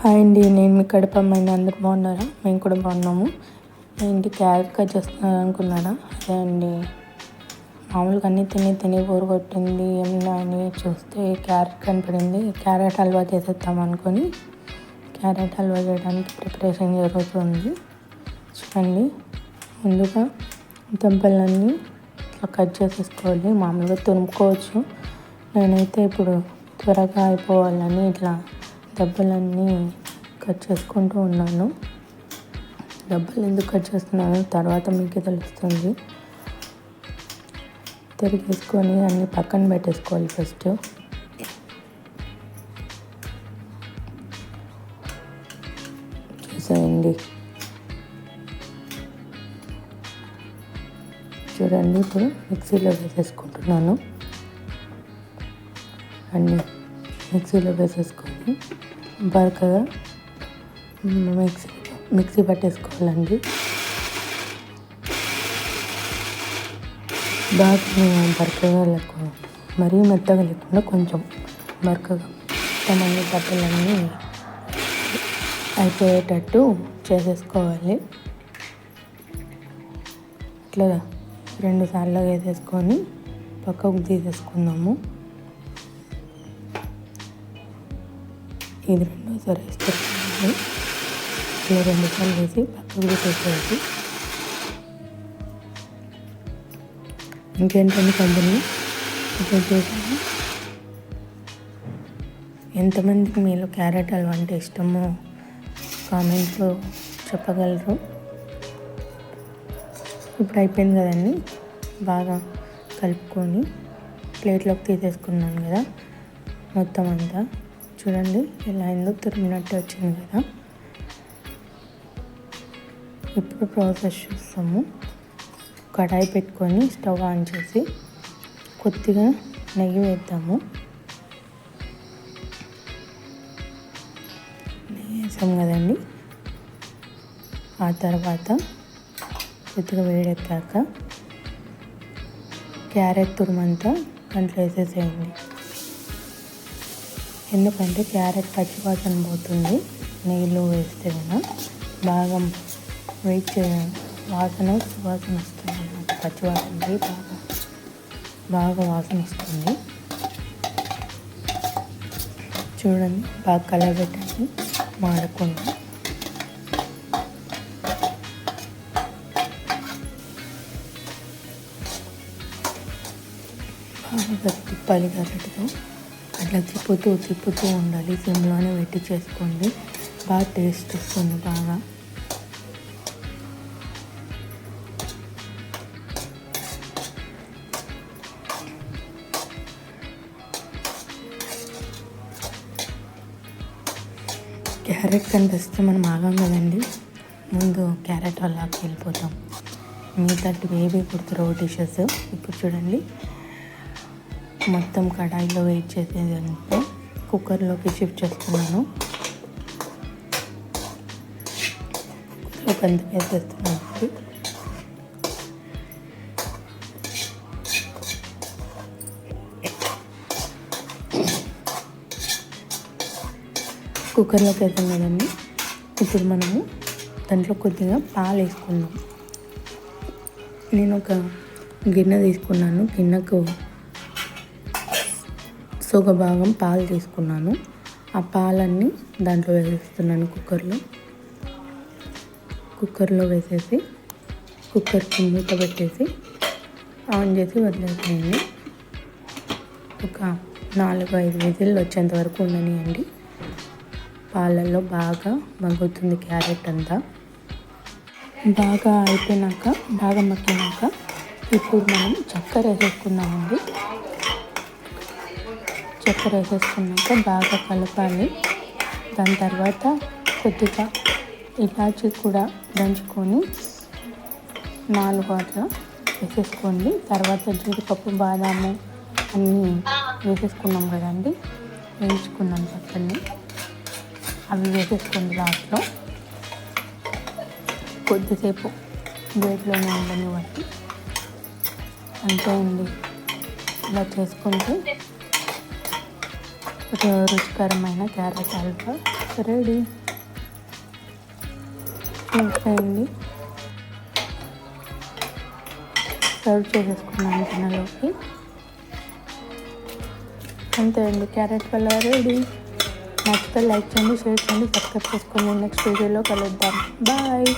Hi అండి నేను మీ కడపమ్మాయిని అందరు బాగున్నారా? మేము కూడా బాగున్నాము. ఏంటి క్యారెట్ కట్ చేస్తున్నారు అనుకున్నారా అదే అండి. మామూలుగా అన్నీ తిని తిని కూర కొట్టింది ఏమన్నా అని చూస్తే క్యారెట్ కనపడింది. క్యారెట్ హల్వా చేసేద్దాం అనుకొని క్యారెట్ హల్వా చేయడానికి ప్రిపరేషన్ జరుగుతుంది. చూడండి ముందుగా దుంపలన్నీ ఇట్లా కట్ చేసేసుకోవాలి. మామూలుగా తురుముకోవచ్చు. నేనైతే ఇప్పుడు త్వరగా అయిపోవాలని ఇట్లా దెబ్బలన్నీ కట్ చేసుకుంటూ ఉన్నాను. డబ్బులు ఎందుకు కట్ చేస్తున్నాను తర్వాత మీకు తెలుస్తుంది. తిరిగేసుకొని అన్నీ పక్కన పెట్టేసుకోవాలి ఫస్ట్. చూసేయండి. చూడండి ఇప్పుడు మిక్సీలో వేసేసుకుంటున్నాను. అన్నీ మిక్సీలో వేసేసుకొని బరకగా మిక్సీ మిక్సీ పట్టేసుకోవాలండి. బాగా బరకగా లేకుండా మరీ మెత్తగా లేకుండా కొంచెం బరకగా తమన్ని బట్టలన్నీ అయిపోయేటట్టు చేసేసుకోవాలి. ఇట్లా రెండు సార్లు వేసేసుకొని పక్కకు తీసేసుకుందాము. ఇది రెండోసారి వేసుకోవాలి ఇలా రెండు సార్లు వేసి పక్కకు పెట్టేసి ఇంకేంటండి కంపెనీ? ఇప్పుడు చేసాను ఎంతమందికి మీలో క్యారెట్ హల్వా అంటే ఇష్టమో కామెంట్లో చెప్పగలరు. ఇప్పుడు అయిపోయింది కదండి బాగా కలుపుకొని ప్లేట్లోకి తీసేసుకున్నాను కదా మొత్తం అంతా. చూడండి ఎలా అయిందో తురిమినట్టు వచ్చింది కదా. ఇప్పుడు ప్రాసెస్ చూస్తాము. కడాయి పెట్టుకొని స్టవ్ ఆన్ చేసి కొద్దిగా నెయ్యి వేద్దాము. నెయ్యి వేసాం కదండి. ఆ తర్వాత కొద్దిగా వేడెక్కాక క్యారెట్ తురుమంతా దాంట్లో వేసేసేయండి. ఎందుకంటే క్యారెట్ పచ్చివాసన పోతుంది నెయ్యిలో వేస్తే కూడా బాగా వెయిట్ చేయాలి వాసన సువాసన వస్తుంది పచ్చివాసనకి బాగా బాగా వాసన వస్తుంది. చూడండి బాగా కలర్ పెట్టండి మాడకుండా బాగా తిప్పాలి కరెక్ట్గా అట్లా తిప్పుతూ తిప్పుతూ ఉండాలి. సిమ్లోనే పెట్టి చేసుకోండి. బాగా టేస్ట్ వస్తుంది బాగా. క్యారెట్ కనిపిస్తే మనం ఆగాం కదండి. ముందు క్యారెట్ వాళ్ళకి వెళ్ళిపోతాం. మిగతాటి బేబీ కుడుతురు డిషెస్ ఇప్పుడు చూడండి. మొత్తం కడాయిలో వెయిట్ చేసేదంటే కుక్కర్లోకి షిఫ్ట్ చేస్తున్నాను. కొంత వేసేస్తున్నాను కుక్కర్లోకి వేసాం కదండి ఇప్పుడు మనము దాంట్లో కొద్దిగా పాలు వేసుకుందాం. నేను ఒక గిన్నె తీసుకున్నాను. గిన్నెకు సొగ భాగం పాలు తీసుకున్నాను. ఆ పాలన్నీ దాంట్లో వేసేస్తున్నాను కుక్కర్లో. కుక్కర్లో వేసేసి కుక్కర్కి మూత పెట్టేసి ఆన్ చేసి వదిలేసేయండి. ఒక నాలుగు ఐదు విజిల్లు వచ్చేంత వరకు ఉండనియండి. పాలల్లో బాగా మగ్గుతుంది క్యారెట్ అంతా. బాగా అయిపోయినాక బాగా మగ్గినాక ఇప్పుడు మనం చక్కెర వేసేసుకున్నామండి చక్కెర వేసేసుకున్నాక బాగా కలపాలి. దాని తర్వాత కొద్దిగా ఇలాచి కూడా దంచుకొని నాలుగు అట్లా వేసేసుకోండి. తర్వాత జీడిపప్పు బాదాము అన్నీ వేసేసుకున్నాం కదండి. వేయించుకున్నాం చక్కని అవి వేసేసుకోండి లాస్ట్లో. కొద్దిసేపు వేటిలోనే ఉండని బట్టి అంతే అండి. ఇలా చేసుకుంటే రుచికరమైన క్యారెట్ హల్వా రెడీ. అండి సర్వ్ చేసేసుకున్నాను తినలోకి. అంతే అండి క్యారెట్ హల్వా రెడీ. నచ్చితే లైక్ చేయండి షేర్ చేయండి సబ్స్క్రైబ్ చేసుకోండి. నెక్స్ట్ వీడియోలో కలుద్దాం. బాయ్.